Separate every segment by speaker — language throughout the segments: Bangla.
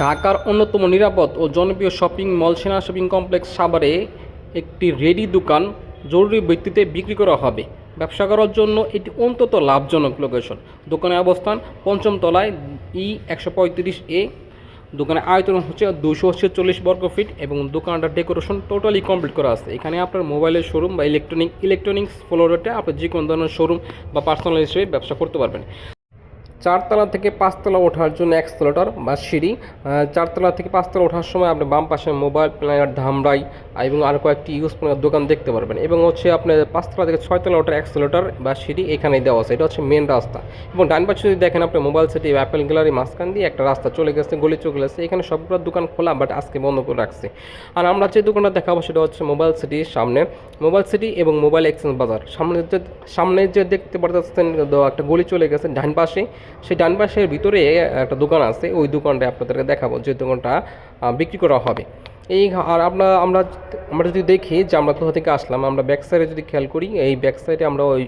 Speaker 1: ঢাকার অন্যতম নিরাপদ ও জনপ্রিয় শপিং মল সেনা শপিং কমপ্লেক্স সাভারে একটি রেডি দোকান জরুরি ভিত্তিতে বিক্রি করা হবে। ব্যবসা করার জন্য এটি অন্তত লাভজনক লোকেশন দোকানের অবস্থান পঞ্চম তলায় ই একশো পঁয়ত্রিশ এ। দোকানের আয়তন হচ্ছে দুশো ছেচল্লিশ বর্গ ফিট এবং দোকানটার ডেকোরেশন টোটালি কমপ্লিট করা আছে। এখানে আপনার মোবাইলের শোরুম বা ইলেকট্রনিক, ইলেকট্রনিক্স ফ্লোরেটে আপনি যে কোনো ধরনের শোরুম বা পার্সোনাল হিসেবে ব্যবসা করতে পারবেন। চারতলা থেকে পাঁচতলা ওঠার জন্য এক্সেলেটর বা সিঁড়ি। চারতলা থেকে পাঁচতলা ওঠার সময় আপনি বাম পাশে মোবাইল প্ল্যানার ধামরাই এবং আর কয়েকটি ইউজ দোকান দেখতে পারবেন। এবং হচ্ছে আপনার পাঁচতলা থেকে ছয়তলা ওঠার এক্সেলেটর বা সিঁড়ি এখানেই দেওয়া আছে। এটা হচ্ছে মেন রাস্তা। এবং ডান পাশে যদি দেখেন আপনি মোবাইল সিটি অ্যাপেল গ্যালারি মাঝখান দিয়ে একটা রাস্তা চলে গেছে, গলি চলে গেছে, এখানে সবগুলো দোকান খোলা বাট আজকে বন্ধ করে রাখছে। আর আমরা যে দোকানটা দেখাবো সেটা হচ্ছে মোবাইল সিটির সামনে। মোবাইল সিটি এবং মোবাইল এক্সচেঞ্জ বাজার। সামনে যে সামনে যে দেখতে পারতেছেন একটা গলি চলে গেছে, ডান পাশে সেই ডান পাশের ভিতরে একটা দোকান আছে, ওই দোকানটা আপনাদেরকে দেখাবো যে দোকানটা বিক্রি করা হবে। এই আর আমরা আমরা আমরা যদি দেখি যে আমরা কোথা থেকে আসলাম, আমরা ব্যাক সাইডে যদি খেয়াল করি, এই ব্যাক সাইডে আমরা ওই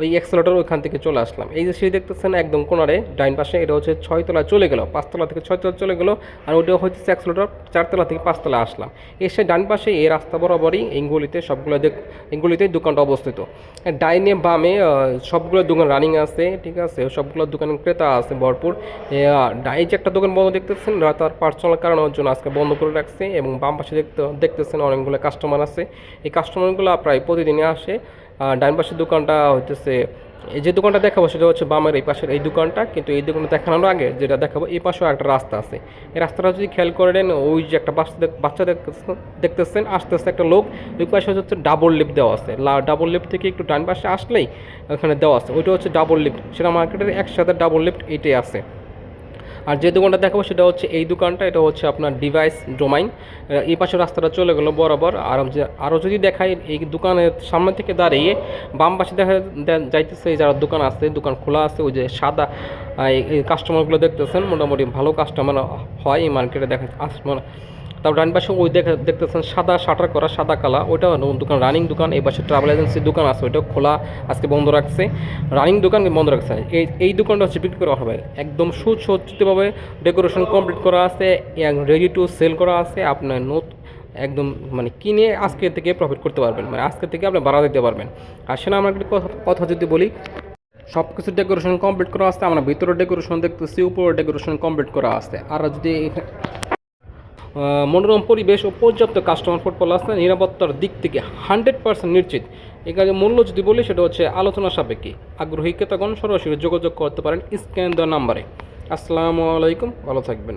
Speaker 1: ওই এক্সেলেটর ওইখান থেকে চলে আসলাম। এই যে সিঁড়ি দেখতেছেন একদম কোনারে ডাইন পাশে, এটা হচ্ছে ছয়তলা চলে গেল পাঁচতলা থেকে ছয়তলা চলে গেল, আর ওটা হচ্ছে এক্সেলেটর চারতলা থেকে পাঁচতলা আসলাম। এসে ডান পাশে এই রাস্তা বরাবরই এই গলিতে সবগুলো দেখ, এই গলিতে দোকানটা অবস্থিত। ডাইনে, বামে সবগুলো দোকান রানিং আছে, ঠিক আছে? সবগুলো দোকান ক্রেতা আছে ভরপুর। এই যে একটা দোকান বন্ধ দেখতেছেন তার পার্সোনাল কারণের জন্য আজকে বন্ধ করে রাখছে এবং বাম পাশে দেখতে, দেখতেছেন অনেকগুলো কাস্টমার আছে। এই কাস্টমারগুলো প্রায় প্রতিদিনই আসে। ডান পাশের দোকানটা হইতেছে, এই যে দোকানটা দেখাবো সেটা হচ্ছে বামের এই পাশের এই দোকানটা, কিন্তু এই দোকানটা দেখানোর আগে যেটা দেখাবো, এই পাশেও একটা রাস্তা আছে। এই রাস্তাটা যদি খেয়াল করেন ওই যে একটা বাচ্চা বাচ্চা দেখতেছেন আস্তে আস্তে একটা লোক, ওই পাশে হচ্ছে ডাবল লিফট দেওয়া আছে। ডাবল লিফট থেকে একটু ডান পাশে আসলেই ওখানে দেওয়া আছে। ওইটা হচ্ছে ডাবল লিফট সেটা মার্কেটের একসাথে ডাবল লিফট এইটাই আছে। আর যে দোকানটা দেখাবো সেটা হচ্ছে এই দোকানটা, এটা হচ্ছে আপনার ডিভাইস ডোমাইন এই পাশে রাস্তাটা চলে গেলো বরাবর। আর আরও যদি দেখাই, এই দোকানের সামনে থেকে দাঁড়িয়ে বাম পাশে দেখা যাইতেছে যারা দোকান আছে, দোকান খোলা আছে, ওই যে সাদা এই- কাস্টমারগুলো দেখতেছেন, মোটামুটি ভালো কাস্টমার হয় এই মার্কেটে দেখা মানে তারপর ডান পাশে ওই দেখা দেখতেছেন সাদা শাটার করা, সাদা কালা। ওইটা দোকান, রানিং দোকান। এই পাশে ট্রাভেল এজেন্সির দোকান আছে ওইটা খোলা, আজকে বন্ধ রাখছে। রানিং দোকান বন্ধ রাখছে। এই এই দোকানটা হচ্ছে বিক্রি করা হবে। একদম সুসজ্জিতভাবে ডেকোরেশন কমপ্লিট করা আছে রেডি টু সেল করা আছে। আপনার নতুন একদম মানে কিনে আজকে থেকে প্রফিট করতে পারবেন। মানে আজকে থেকে আপনি বাড়া দিতে পারবেন। আর সেটা আমার একটা কথা- যদি বলি সব কিছু ডেকোরেশন কমপ্লিট করা আছে। আমরা ভিতরে ডেকোরেশন দেখতেছি, উপরে ডেকোরেশন কমপ্লিট করা আছে। আর যদি মনোরম পরিবেশ ও পর্যাপ্ত কাস্টমার ফুটবল আসলে নিরাপত্তার দিক থেকে হান্ড্রেড পার্সেন্ট নিশ্চিত। এখানে মূল্য যদি বলি, সেটা হচ্ছে আলোচনা সাপেক্ষে। আগ্রহী ক্রেতাগণ সরাসরি যোগাযোগ করতে পারেন স্ক্যান দেওয়া নাম্বারে। আসসালামু আলাইকুম, ভালো থাকবেন।